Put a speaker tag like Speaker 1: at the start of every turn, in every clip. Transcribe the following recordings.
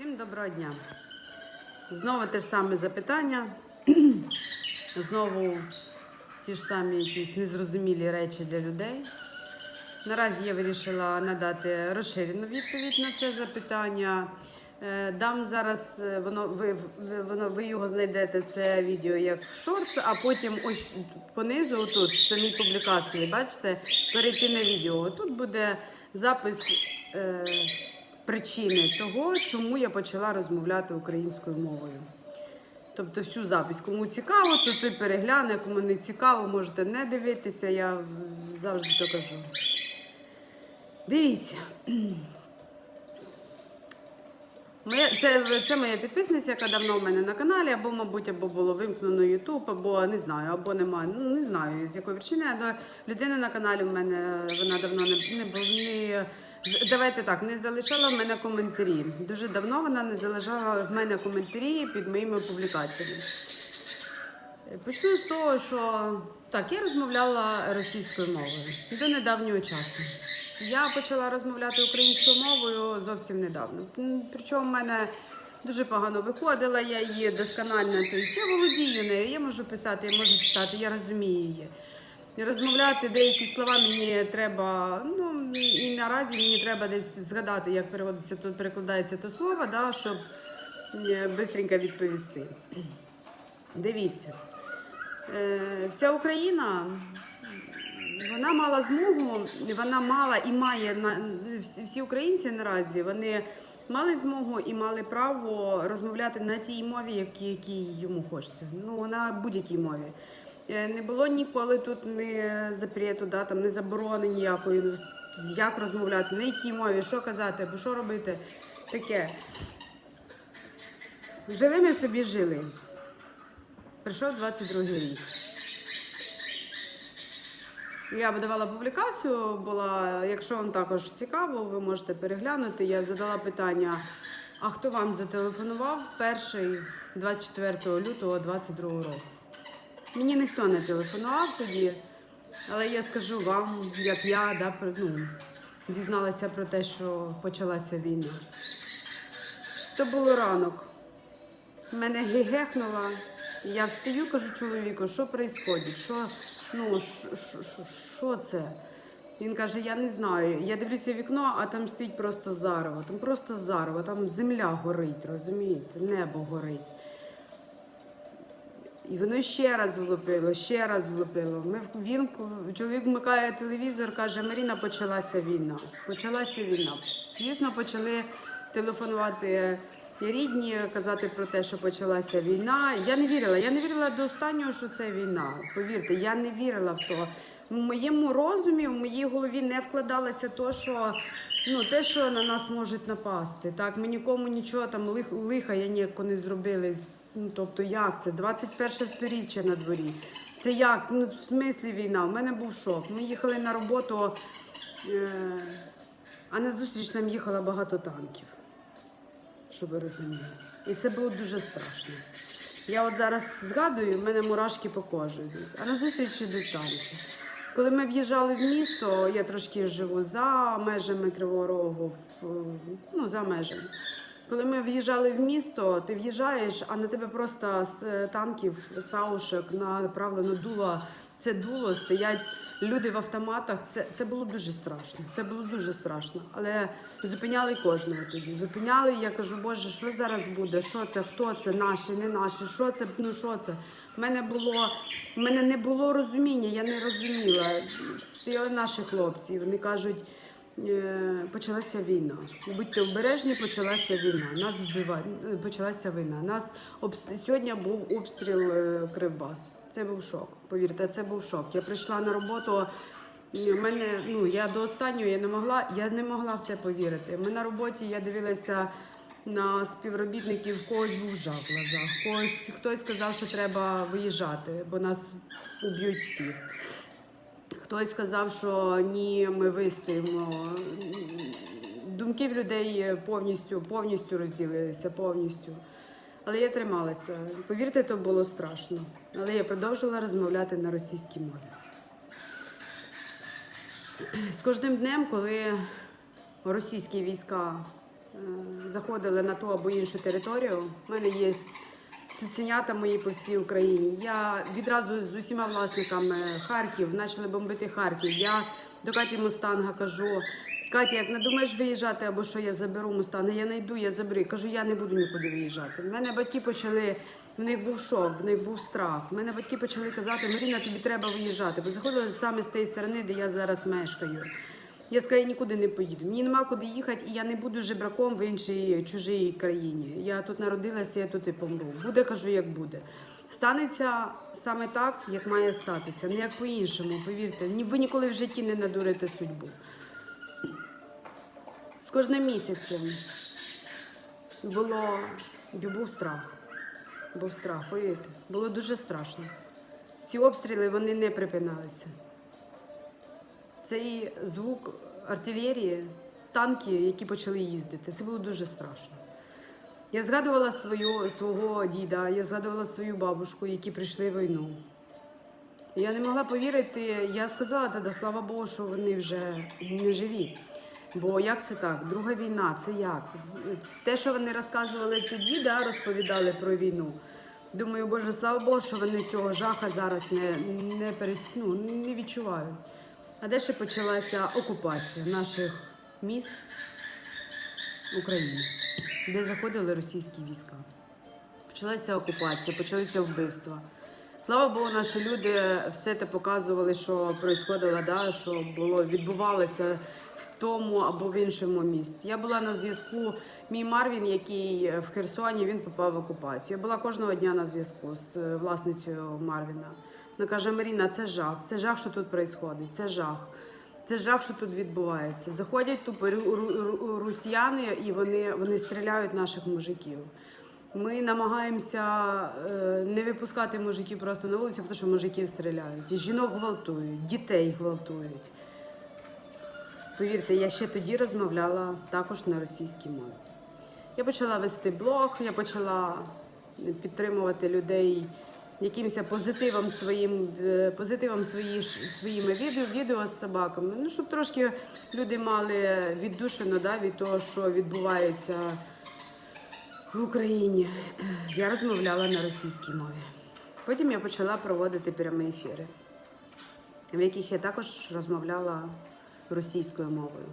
Speaker 1: Всім доброго дня. Знову те ж саме запитання. Знову ті ж самі якісь незрозумілі речі для людей. Наразі я вирішила надати розширену відповідь на це запитання. Е, Дам зараз е, воно ви, воно ви його знайдете це відео як в шортс, а потім ось понизу, тут в самій публікації, бачите, перейти на відео. Тут буде запис е, причини того, чому я почала розмовляти українською мовою. Тобто всю запись. Кому цікаво, то той перегляне, кому не цікаво, можете не дивитися, я завжди то кажу. Дивіться. Моя, це, це моя підписниця, яка давно в мене на каналі, або, мабуть, або було вимкнено Ютуб, або не знаю, або немає. Ну, не знаю, з якої причини. Але людина на каналі в мене вона давно не, не, не Давайте так, не залишала в мене коментарі. Дуже давно вона не залишала в мене коментарі під моїми публікаціями. Почну з того, що так, я розмовляла російською мовою до недавнього часу. Я почала розмовляти українською мовою зовсім недавно. Причому в мене дуже погано виходила, я її досконально. Тобто я володію нею, я можу писати, я можу читати, я розумію її. Розмовляти деякі слова мені треба. Ну і наразі мені треба десь згадати, як переводиться тут, перекладається то слово, да, щоб швидко відповісти. Дивіться, е, вся Україна вона мала змогу, вона мала і має всі українці наразі. Вони мали змогу і мали право розмовляти на тій мові, які, які йому хочеться. Ну на будь-якій мові. Е, Не було ніколи тут не запрету, да, там не заборони ніякої, як розмовляти, на якій мові, що казати або що робити. Таке. Жили ми собі жили. Прийшов 22 рік. Я видавала публікацію, була, якщо вам також цікаво, ви можете переглянути. Я задала питання: а хто вам зателефонував перший 24 лютого 22 року? Мені ніхто не телефонував тоді, але я скажу вам, як я да, ну, дізналася про те, що почалася війна. То було ранок. Мене гегехнула. Я встаю, кажу чоловіку, що відбувається? Що, ну, що- це? Він каже, я не знаю. Я дивлюся вікно, а там стоїть просто зарево. Там просто зарево, там земля горить, розумієте? Небо горить. І воно ще раз влупило, ще раз влупило. Ми він чоловік вмикає телевізор, каже: Маріна, почалася війна. Почалася війна. Звісно, почали телефонувати рідні, казати про те, що почалася війна. Я не вірила. Я не вірила до останнього, що це війна. Повірте, я не вірила в то. В моєму розумі, в моїй голові не вкладалося то, що ну те, що на нас можуть напасти. Так, ми нікому нічого там лих, лиха я ніяко не зробили. Ну, тобто, як це? 21 сторіччя на дворі. Це як? Ну, в смислі війна? У мене був шок. Ми їхали на роботу, е- а на зустріч нам їхало багато танків, щоб ви розуміли. І це було дуже страшно. Я от зараз згадую, в мене мурашки по кожі йдуть, а на зустріч йдуть танки. Коли ми в'їжджали в місто, я трошки живу за межами Кривого Рогу, ну, за межами. Коли ми в'їжджали в місто, ти в'їжджаєш, а на тебе просто з е, танків, саушек направлено дуло. Це дуло, стоять люди в автоматах. Це, це було дуже страшно. Це було дуже страшно. Але зупиняли кожного тоді. Зупиняли, я кажу, Боже, що зараз буде? Що це? Хто це? Наші, не наші? Що це? Ну що це? У мене було, в мене не було розуміння, я не розуміла. Стояли наші хлопці, вони кажуть. Е, почалася війна. Будьте обережні, почалася війна. Нас вбивають. е, Почалася війна. Нас обс- сьогодні був обстріл е, Кривбасу. Це був шок. Повірте, це був шок. Я прийшла на роботу. Мене ну я до останнього я не могла, я не могла в те повірити. Ми на роботі я дивилася на співробітників, когось був жах в глазах, когось хтось сказав, що треба виїжджати, бо нас уб'ють всіх. Хтось сказав, що ні, ми вистоїмо. Думки в людей повністю, повністю розділилися, повністю. Але я трималася. Повірте, то було страшно. Але я продовжувала розмовляти на російській мові. З кожним днем, коли російські війська заходили на ту або іншу територію. У мене є цуценята мої по всій Україні. Я відразу з усіма власниками Харків почали бомбити Харків. Я до Каті Мустанга кажу. Катя, як не думаєш виїжджати або що я заберу Мустанга, я знайду, я заберу. Кажу, я не буду нікуди виїжджати. У мене батьки почали, в них був шок, в них був страх. У мене батьки почали казати, Маріна, тобі треба виїжджати. Бо заходили саме з тієї сторони, де я зараз мешкаю. Я сказала, я нікуди не поїду. Мені нема куди їхати, і я не буду жебраком в іншій чужій країні. Я тут народилася, я тут і помру. Буде, кажу, як буде. Станеться саме так, як має статися, не як по-іншому. Повірте, ви ніколи в житті не надурите судьбу. З кожним місяцем було був страх. Був страх, повірте. Було дуже страшно. Ці обстріли вони не Цей звук артилерії, танки, які почали їздити, це було дуже страшно. Я згадувала свою, свого діда, я згадувала свою бабушку, які прийшли в війну. Я не могла повірити, я сказала тоді, слава Богу, що вони вже не живі. Бо як це так? Друга війна, це як? Те, що вони розказували тоді, да, розповідали про війну. Думаю, Боже, слава Богу, що вони цього жаха зараз не, не, перед, ну, не відчувають. А де ще почалася окупація наших міст України, де заходили російські війська. Почалася окупація, почалися вбивства. Слава Богу, наші люди все те показували, що происходило, да, що було, відбувалося в тому або в іншому місці. Я була на зв'язку. Мій Марвін, який в Херсоні, він попав в окупацію. Я була кожного дня на зв'язку з е, власницею Марвіна. Вона каже: Маріна, це жах, це жах, що тут відбувається, це жах. Це жах, що тут відбувається. Заходять тупо ру- ру- ру- росіяни, і вони, вони стріляють наших мужиків. Ми намагаємося е, не випускати мужиків просто на вулицю, тому що мужиків стріляють. Жінок гвалтують, дітей гвалтують. Повірте, я ще тоді розмовляла також на російській мові. Я почала вести блог, я почала підтримувати людей якимось позитивом своїм, е, позитивом свої, своїми відео, відео з собаками. Ну, щоб трошки люди мали віддушину да, від того, що відбувається в Україні. Я розмовляла на російській мові. Потім я почала проводити прямі ефіри, в яких я також розмовляла російською мовою.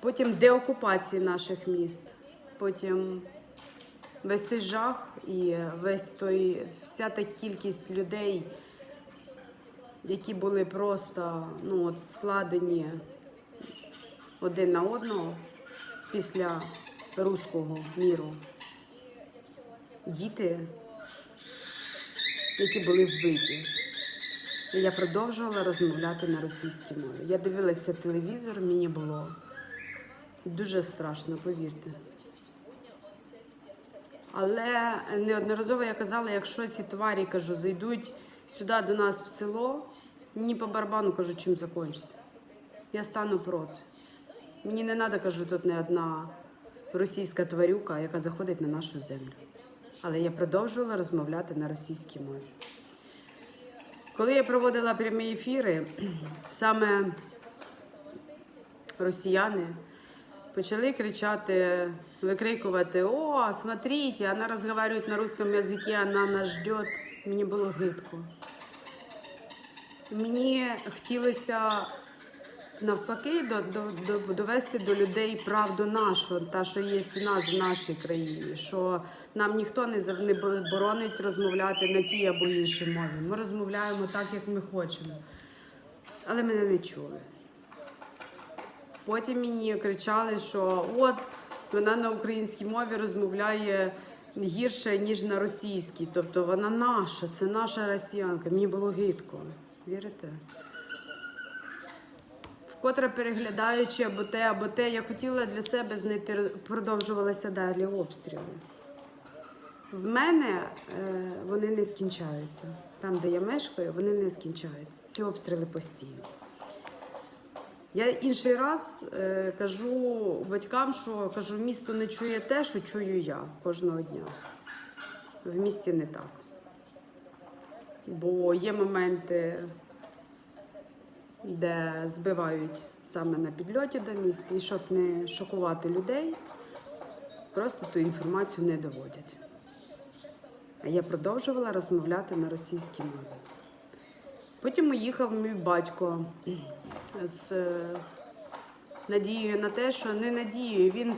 Speaker 1: Потім деокупації наших міст, потім весь той жах і весь той, вся та кількість людей, які були просто ну, от, складені один на одного після руського міру. Діти, які були вбиті. І я продовжувала розмовляти на російській мові. Я дивилася телевізор, мені було дуже страшно, повірте. Але неодноразово я казала, якщо ці тварі кажу, зайдуть сюди до нас в село, мені по барабану кажу, чим закінчиться. Я стану проти. Мені не треба, кажу, тут не одна російська тварюка, яка заходить на нашу землю. Але я продовжувала розмовляти на російській мові. Коли я проводила прямі ефіри, саме росіяни почали кричати, викрикувати: О, смотрите, вона розмовляє на русском язикі, вона нас ждет. Мені було гидко. Мені хотілося навпаки до, до, до, довести до людей правду нашу, та, що є у нас в нашій країні, що нам ніхто не боронить розмовляти на тій або іншій мові. Ми розмовляємо так, як ми хочемо. Але мене не чули. Потім мені кричали, що от вона на українській мові розмовляє гірше, ніж на російській. Тобто вона наша, це наша росіянка. Мені було гидко. Вірите? Вкотре переглядаючи або те, або те, я хотіла для себе знайти, продовжувалися далі обстріли. В мене е, вони не скінчаються. Там, де я мешкаю, вони не скінчаються. Ці обстріли постійно. Я інший раз е, кажу батькам, що кажу, місто не чує те, що чую я кожного дня. В місті не так. Бо є моменти, де збивають саме на підльоті до міста, і щоб не шокувати людей, просто ту інформацію не доводять. А я продовжувала розмовляти на російській мові. Потім уїхав мій батько з е, надією на те, що не надією. Він,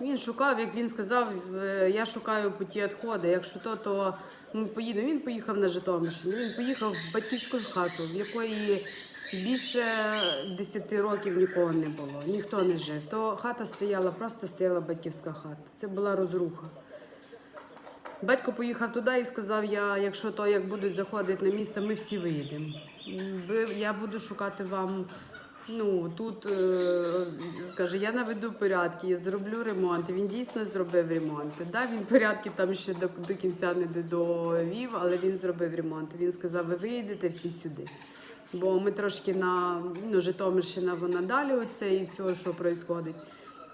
Speaker 1: він шукав, як він сказав, е, я шукаю путі відходу. Якщо то, то ми поїдемо. Він поїхав на Житомирщину. Він поїхав в батьківську хату, в якої більше 10 років нікого не було, ніхто не жив. То хата стояла, просто стояла батьківська хата. Це була розруха. Батько поїхав туди і сказав: я, якщо то як будуть заходити на місто, ми всі виїдемо. Я буду шукати вам. Ну тут е, каже, я наведу порядки, я зроблю ремонт. Він дійсно зробив ремонт. Да, він порядки там ще до, до кінця не довів, але він зробив ремонт. Він сказав: ви виїдете всі сюди. Бо ми трошки на ну, Житомирщина, вона далі оце і все, що відбувається.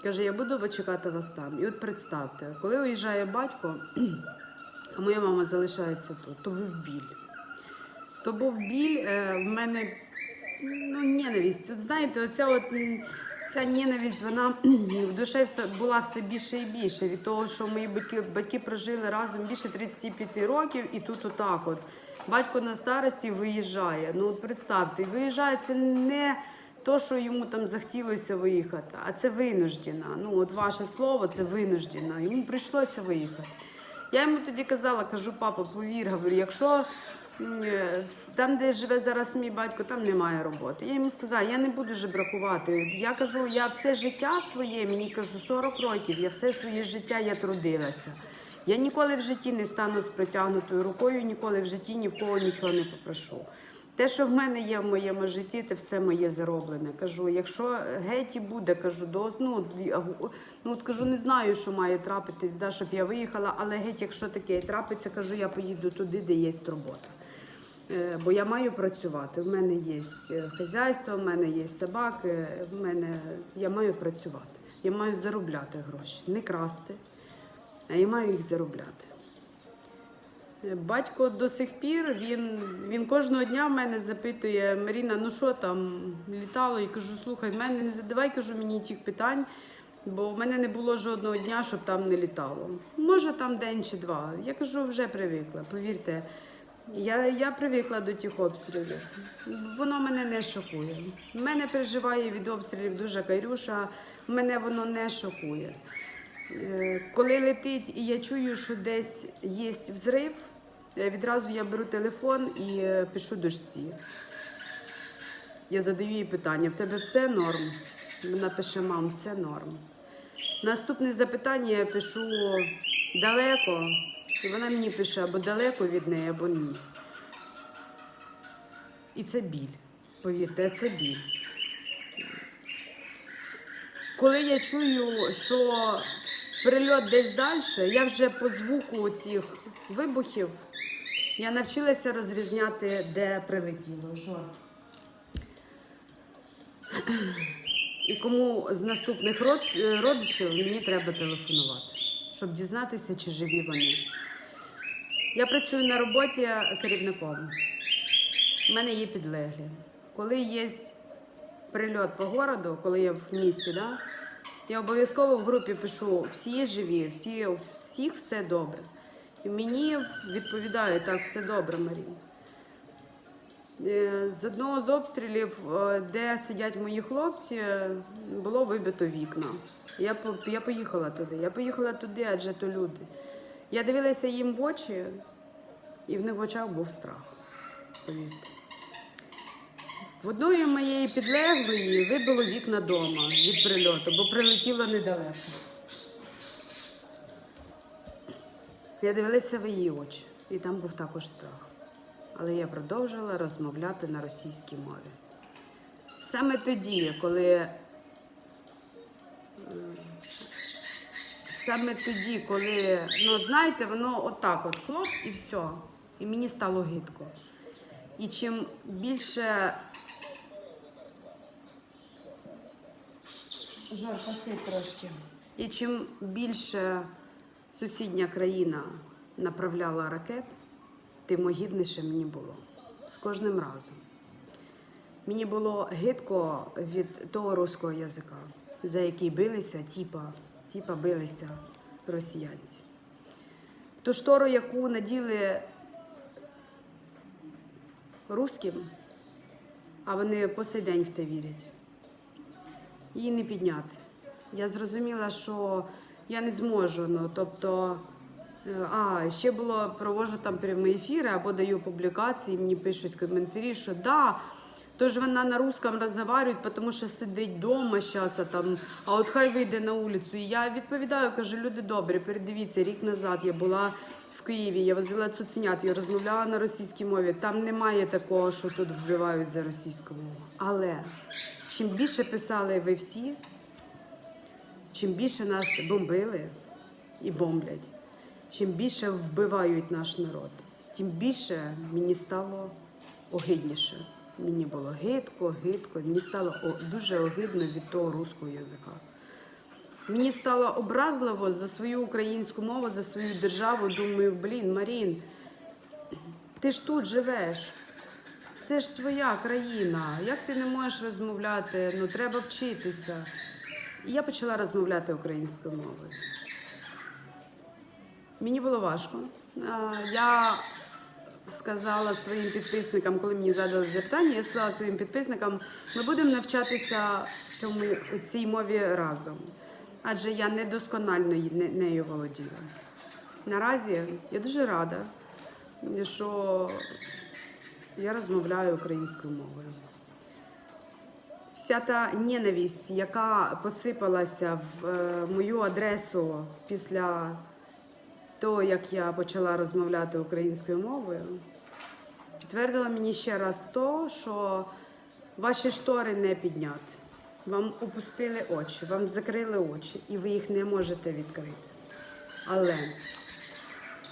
Speaker 1: Каже, я буду чекати вас там. І от представте, коли уїжджає батько, а моя мама залишається тут, то був біль. То був біль е, в мене ну, ненависть. От знаєте, оця от ця ненависть, вона в душі була все більше і більше від того, що мої батьки, батьки прожили разом більше 35 років, і тут отак от. Батько на старості виїжджає. Ну от представте, виїжджає це не то, що йому там захотілося виїхати, а це винуждена. Ну, от ваше слово, це винуждена. Йому прийшлося виїхати. Я йому тоді казала, кажу, папа, повір, говорю, якщо там, де живе зараз мій батько, там немає роботи. Я йому сказала, я не буду жебракувати. Я кажу, я все життя своє, мені кажу, 40 років, я все своє життя я трудилася. Я ніколи в житті не стану з протягнутою рукою, ніколи в житті ні в кого нічого не попрошу. Те, що в мене є в моєму житті, це все моє зароблене. Кажу, якщо геть і буде, кажу, до ну, ну от кажу, не знаю, що має трапитись, да, щоб я виїхала, але геть, якщо таке трапиться, кажу, я поїду туди, де є робота. Е, Бо я маю працювати. В мене є хазяйство, в мене є собаки, в мене я маю працювати. Я маю заробляти гроші, не красти, а я маю їх заробляти. Е, Батько до сих пір він, він кожного дня в мене запитує Маріна, ну що там літало? І кажу, слухай, в мене не задавай кажу мені тих питань, бо в мене не було жодного дня, щоб там не літало. Може там день чи два. Я кажу, вже привикла. Повірте, я, я привикла до тих обстрілів. Воно мене не шокує. Мене переживає від обстрілів дуже кайрюша, мене воно не шокує. Е, Коли летить і я чую, що десь є взрив, е, відразу я беру телефон і е, пишу дочці. Я задаю їй питання: в тебе все норм? Вона пише, мам, все норм. Наступне запитання я пишу далеко, і вона мені пише або далеко від неї, або ні. І це біль. Повірте, це біль. Коли я чую, що прильот десь далі, я вже по звуку цих вибухів я навчилася розрізняти, де прилетіло. Жор. І кому з наступних родичів мені треба телефонувати, щоб дізнатися, чи живі вони. Я працюю на роботі керівником. У мене є підлеглі. Коли є прильот по городу, коли я в місті, да, я обов'язково в групі пишу всі живі, всі, всіх все добре. І мені відповідають, так, все добре, Марія. Е, З одного з обстрілів, е, де сидять мої хлопці, було вибито вікна. Я, я поїхала туди. Я поїхала туди, адже то люди. Я дивилася їм в очі, і в них в очах був страх. Повірте. В одної моєї підлеглої вибило вікна дома від прильоту, бо прилетіло недалеко. Я дивилася в її очі, і там був також страх. Але я продовжила розмовляти на російській мові. Саме тоді, коли е, саме тоді, коли, ну от знаєте, воно отак от хлоп і все. І мені стало гидко. І чим більше. Жор, посидь трошки. І чим більше сусідня країна направляла ракет, тим огідніше мені було з кожним разом. Мені було гидко від того руського язика, за який билися, тіпа, тіпа билися росіянці. Ту штору, яку наділи руським, а вони по сей день в те вірять, її не підняти. Я зрозуміла, що я не зможу. Ну, тобто, е, а, ще було, провожу там прямі ефіри або даю публікації, мені пишуть коментарі, що да, то ж вона на русском розмовляє, тому що сидить вдома зараз, а, там, а от хай вийде на вулицю. І я відповідаю, кажу, люди добрі, передивіться, рік назад я була в Києві, я возила цуценят, я розмовляла на російській мові. Там немає такого, що тут вбивають за російську мову. Але чим більше писали ви всі, чим більше нас бомбили і бомблять, чим більше вбивають наш народ, тим більше мені стало огидніше. Мені було гидко, гидко, мені стало дуже огидно від того руського язика. Мені стало образливо за свою українську мову, за свою державу. Думаю, блін, Марін, ти ж тут живеш. Це ж твоя країна. Як ти не можеш розмовляти? Ну треба вчитися. І я почала розмовляти українською мовою. Мені було важко. Я сказала своїм підписникам, коли мені задали запитання, я сказала своїм підписникам, ми будемо навчатися цьому, цій мові разом. Адже я недосконально нею володіла. Наразі я дуже рада, що я розмовляю українською мовою. Вся та ненависть, яка посипалася в е, мою адресу після того, як я почала розмовляти українською мовою, підтвердила мені ще раз то, що ваші штори не підняти. Вам опустили очі, вам закрили очі, і ви їх не можете відкрити. Але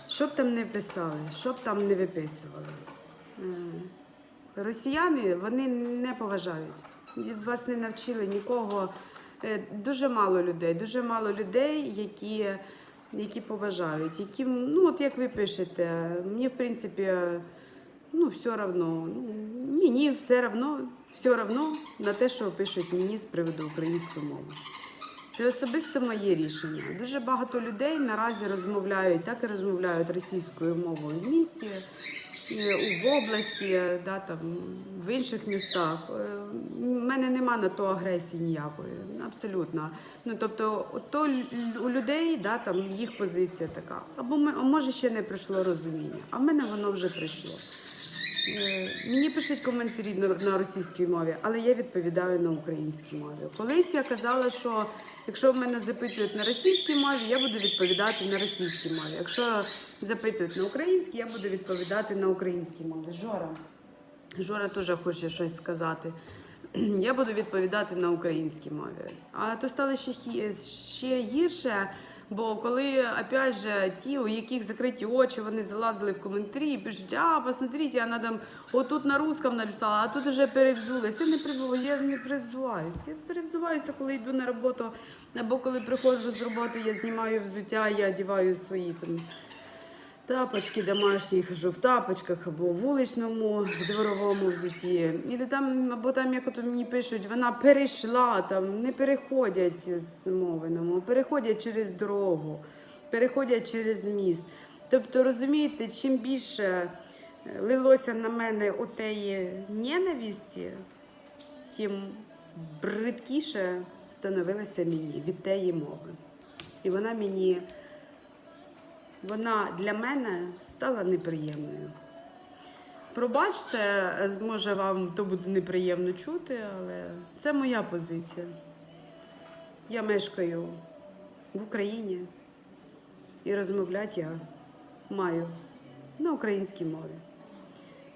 Speaker 1: що б там не писали, що б там не виписували, е, росіяни вони не поважають. Вас не навчили нікого. Е, Дуже мало людей, дуже мало людей, які, які поважають, які, ну от як ви пишете, мені в принципі ну, все равно. Ну, мені все равно, все равно на те, що пишуть мені з приводу української мови. Це особисто моє рішення. Дуже багато людей наразі розмовляють, так і розмовляють російською мовою в місті, в області, да, там, в інших містах. Е, У мене нема на то агресії ніякої, абсолютно. Ну, тобто, то у людей да, там, їх позиція така. Або ми- може ще не прийшло розуміння, а в мене воно вже прийшло. Е, Мені пишуть коментарі на, російській мові, але я відповідаю на українській мові. Колись я казала, що якщо мене запитують на російській мові, я буду відповідати на російській мові. Якщо запитують на українській, я буду відповідати на українській мові. Жора. Жора теж хоче щось сказати. Я буду відповідати на українській мові. А то стало ще, ще гірше, бо коли опять же ті, у яких закриті очі, вони залазили в коментарі і пишуть, а посмотрите, вона там отут на русском написала, а тут вже перевзулась. Я не прибула, я не перевзуваюся. Я перевзуваюся, коли йду на роботу, або коли приходжу з роботи, я знімаю взуття, я одягаю свої там тапочки домашні, хожу в тапочках або в вуличному дворовому взутті. Ілі там, або там, як от мені пишуть, вона перейшла, там не переходять з мовиному, переходять через дорогу, переходять через міст. Тобто, розумієте, чим більше е, лилося на мене отеї ненависті, тим бридкіше становилося мені від теї мови. І вона мені вона для мене стала неприємною. Пробачте, може вам то буде неприємно чути, але це моя позиція. Я мешкаю в Україні і розмовляти я маю на українській мові.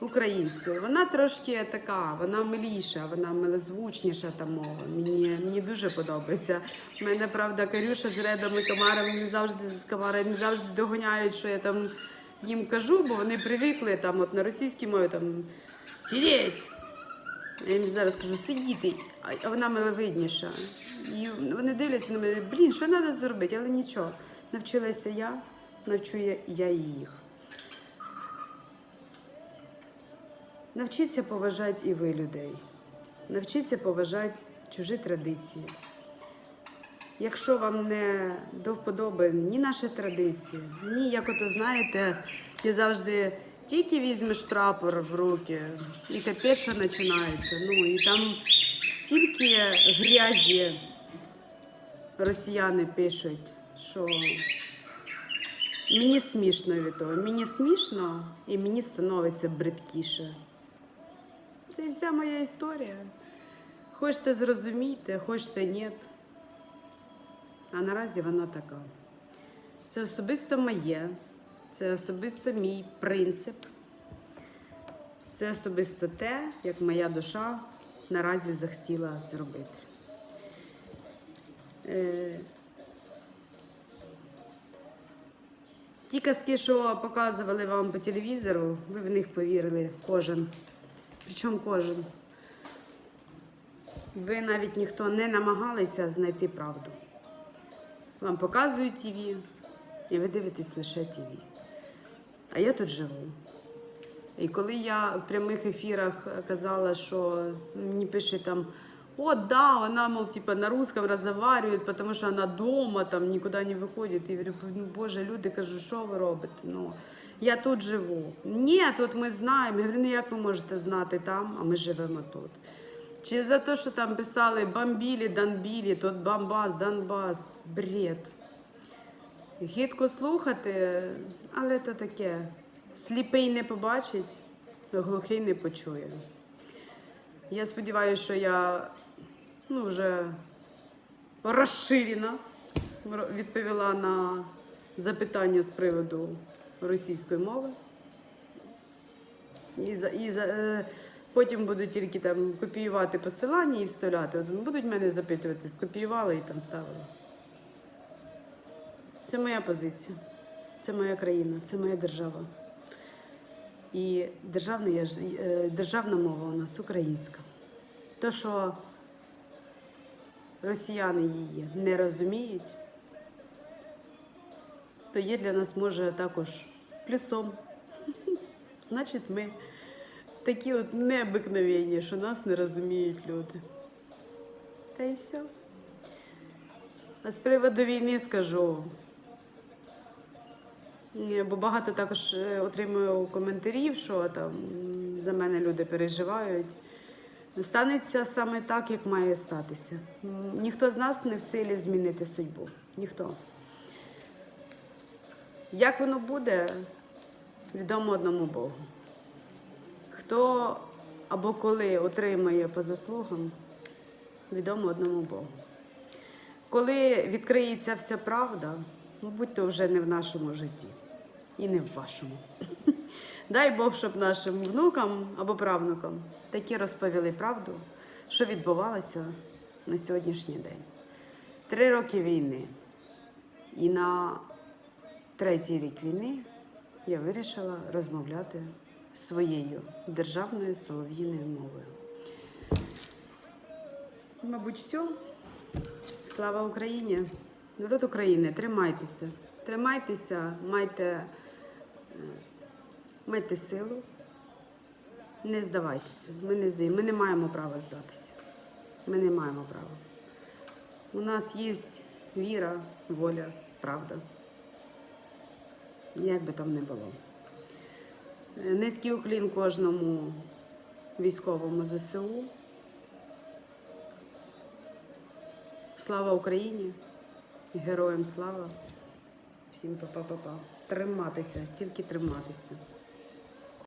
Speaker 1: Українською. Вона трошки така, вона миліша, вона милозвучніша та мова. Мені, мені дуже подобається. У мене, правда, Карюша з редами комарами не завжди з комарами не завжди доганяють, що я там їм кажу, бо вони привикли там, от на російській мові там сидіть. Я їм зараз кажу, сидіти, а вона миловидніша. І вони дивляться на мене, блін, що треба зробити, але нічого. Навчилася я, навчу я, я їх. Навчіться поважати і ви людей. навчіться поважати чужі традиції. Якщо вам не до вподоби ні наші традиції, ні, як ото знаєте, я завжди тільки візьмеш прапор в руки, і капець що починається. Ну і там стільки грязі росіяни пишуть, що мені смішно від того. Мені смішно і мені становиться бридкіше. Це і вся моя історія. Хочете зрозумійте, хочете ні. А наразі вона така. Це особисто моє, це особисто мій принцип. Це особисто те, як моя душа наразі захотіла зробити. Е, Ті казки, що показували вам по телевізору, ви в них повірили кожен. Причому кожен. Ви навіть ніхто не намагалися знайти правду. Вам показують ТВ, і ви дивитесь лише ТВ. А я тут живу. І коли я в прямих ефірах казала, що мені пише там, о, да, вона, мол, типа, на русском разговаривает, потому что она дома, там, никуда не выходит. Я говорю, ну, боже, люди, кажу, що ви робите? Ну, я тут живу. Ні, от ми знаємо. Я говорю, ну як ви можете знати там, а ми живемо тут. Чи за те, що там писали бомбілі, Донбілі, тот Бомбас, Донбас, бред. Гидко слухати, але то таке. Сліпий не побачить, глухий не почує. Я сподіваюся, що я ну, вже розширена відповіла на запитання з приводу російської мови. І, за, і за, е, потім буду тільки там копіювати посилання і вставляти. От будуть мене запитувати, скопіювали і там ставили. Це моя позиція, це моя країна, це моя держава. І державна, е, державна мова у нас українська. То, що росіяни її не розуміють, то є для нас може також плюсом. Значить, ми такі от необикновенні, що нас не розуміють люди. Та й все. А з приводу війни скажу. Бо багато також е, отримую коментарів, що там за мене люди переживають. Станеться саме так, як має статися. Ніхто з нас не в силі змінити судьбу. Ніхто. Як воно буде, відомо одному Богу. Хто або коли отримає по заслугам, відомо одному Богу. Коли відкриється вся правда, мабуть, то вже не в нашому житті і не в вашому. Дай Бог, щоб нашим внукам або правнукам такі розповіли правду, що відбувалося на сьогоднішній день. Три роки війни. І на третій рік війни я вирішила розмовляти своєю державною солов'їною мовою. Мабуть, все. Слава Україні! Народ України, тримайтеся. Тримайтеся, майте, майте силу. Не здавайтеся. Ми не здаємо. Ми не маємо права здатися. Ми не маємо права. У нас є віра, воля, правда. Як би там не було. Е, Низький уклін кожному військовому ЗСУ. Слава Україні! Героям слава! Всім па-па-па-па. Триматися, тільки триматися.